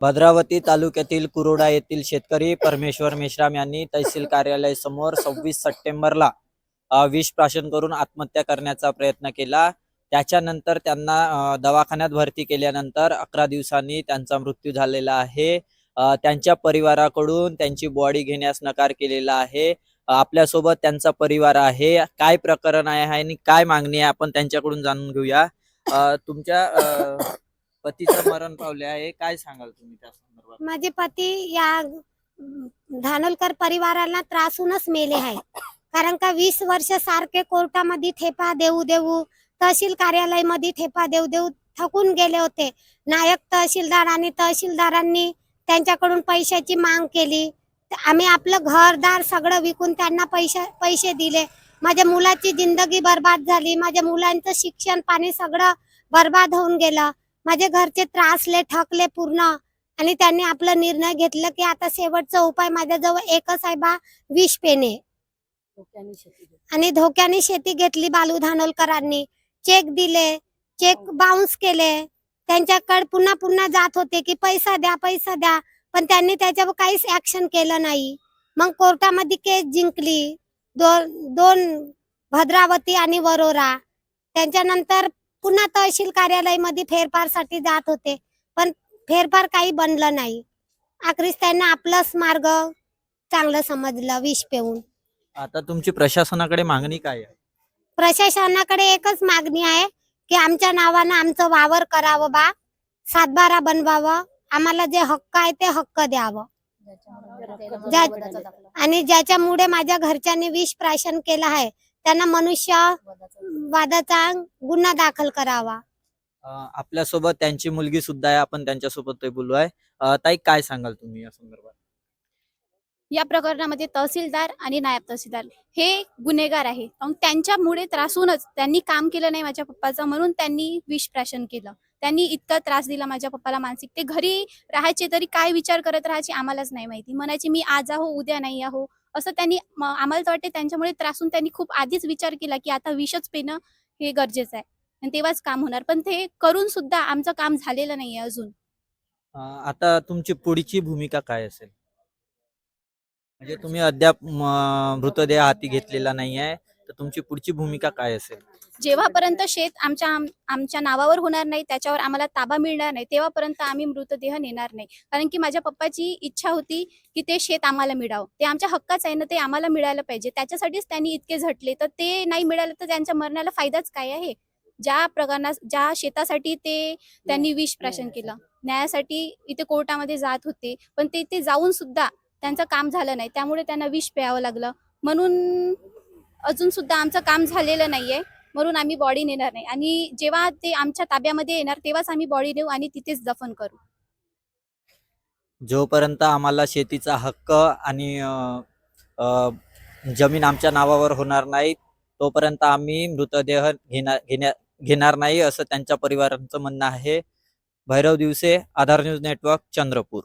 भद्रावती तालुक्यातील कुरोडा येथील शेतकरी परमेश्वर मेश्राम यांनी तहसील कार्यालय समोर सव्वीस सप्टेंबरला विष प्राशन करून आत्महत्या करण्याचा प्रयत्न केला. त्याच्यानंतर त्यांना दवाखान्यात भरती केल्यानंतर अकरा दिवसांनी त्यांचा मृत्यू झालेला आहे. त्यांच्या परिवाराकडून त्यांची बॉडी घेण्यास नकार केलेला आहे. आपल्यासोबत त्यांचा परिवार आहे. काय प्रकरण आहे आणि काय मागणी आहे आपण त्यांच्याकडून जाणून घेऊया. अ, तुमच्या पतीचं मरण पावले आहे काय सांगाल तुम्ही त्या संदर्भात? माझे पती या धानोलकर परिवाराला त्रासूनच मेले आहे कारण का वीस वर्ष सारखे कोर्टामध्ये ठेपा देऊ देऊ तहसील कार्यालयामध्ये ठेपा देऊ देऊ थकून गेले होते. नायक तहसीलदार आणि तहसीलदारांनी त्यांच्याकडून पैशाची माग केली. आम्ही आपलं घरदार सगळं विकून त्यांना पैसे पैसे दिले. माझ्या मुलाची जिंदगी बर्बाद झाली. माझ्या मुलांचं शिक्षण पाणी सगळं बर्बाद होऊन गेलं. माझे घरचे त्रासले ठकले पूर्ण. आणि त्यांनी आपला निर्णय घेतला की आता शेवटचा उपाय माझ्याजवळ एकच आहे बा विष पेने आणि धोक्याने शेती घेतली बालू धानोलकरांनी. चेक दिले चेक बाउन्स केले. त्यांच्याकडे पुन्हा पुन्हा जात होते की पैसा द्या पैसा द्या. पण त्यांनी त्याच्यावर काहीच ऍक्शन केलं नाही. मग कोर्टामध्ये केस जिंकली. दोन दोन भद्रावती आणि वरोरा. त्यांच्यानंतर पुन्हा तहसील कार्यालयामध्ये फेरफारसाठी जात होते पण फेरफार काही बनलं नाही. आखरीस त्यांना आपलाच मार्ग चांगलं समजलं विष पेऊन. आता तुमची प्रशासनाकडे मागणी काय आहे? प्रशासनाकडे एकच मागणी आहे की आमच्या नावानं आमचं वावर करावं बा सातबारा बनवावं आम्हाला जे हक्क आहे ते हक्क द्यावं. ज्या- आणि ज्याच्यामुळे माझ्या घरच्यांनी विष प्राशन केलं आहे त्यांना मनुष्य वादाचा गुन्हा दाखल करावा. अं, आपल्यासोबत त्यांची मुलगी सुद्धा आहे. आपण त्यांच्यासोबत ते बोलू आहे ताई काय सांगाल तुम्ही या संदर्भात? या प्रकरणामध्ये तहसीलदार आणि नायब तहसीलदार हे गुन्हेगार आहे मग त्यांच्यामुळे त्रासूनच त्यांनी काम केलं नाही माझ्या पप्पाचं म्हणून त्यांनी विष प्राशन केलं. त्यांनी इतका त्रास दिला माझ्या पप्पाला मानसिक. ते घरी राहायचे तरी काय विचार करत राहायचे आम्हालाच नाही माहिती. म्हणायचे मी आज आहो उद्या नाही आहो. असं त्यांनी आम्हाला तर वाटते त्यांच्यामुळे त्रासून त्यांनी खूप आधीच विचार केला की आता विषच पेणं हे गरजेचं आहे. आणि तेव्हाच काम होणार. पण ते करून सुद्धा आमचं काम झालेलं नाहीये अजून. आता तुमची पुढची भूमिका काय असेल? म्हणजे तुम्ही अद्याप मृतदेह हाती घेतलेला नाही आहे तर तुमची पुढची भूमिका काय असेल? जेव्हापर्यंत शेत आमच्या आम- आमच्या नावावर होणार नाही त्याच्यावर आम्हाला ताबा मिळणार नाही तेव्हापर्यंत आम्ही मृतदेह नेणार नाही. कारण की माझ्या पप्पाची इच्छा होती की ते शेत आम्हाला मिळावं. ते आमच्या हक्काच आहे ना ते आम्हाला मिळालं पाहिजे. त्याच्यासाठीच त्यांनी इतके झटले. तर ते नाही मिळालं तर त्यांच्या मरणाला फायदाच काय आहे? ज्या प्रकरणास ज्या शेतासाठी ते त्यांनी विष प्राशन केलं. न्यायासाठी इथे कोर्टामध्ये जात होते. पण ते ते जाऊन सुद्धा त्यांचं काम झालं नाही. त्यामुळे त्यांना विष प्यावं लागलं. म्हणून अजून सुद्धा आमचं काम झालेलं नाहीये. म्हणून आम्ही बॉडी नेणार नाही. आणि जेव्हा ते आमच्या ताब्यामध्ये येणार तेव्हाच आम्ही बॉडी नेऊ आणि तिथेच दफन करू. जोपर्यंत आम्हाला शेतीचा हक्क आणि जमीन आमच्या नावावर होणार नाही तोपर्यंत आम्ही मृतदेह घेणार घेण्या घेणार नाही असं त्यांच्या परिवाराचं म्हणणं आहे. Bhairav Divase Aadhaar news network Chandrapur.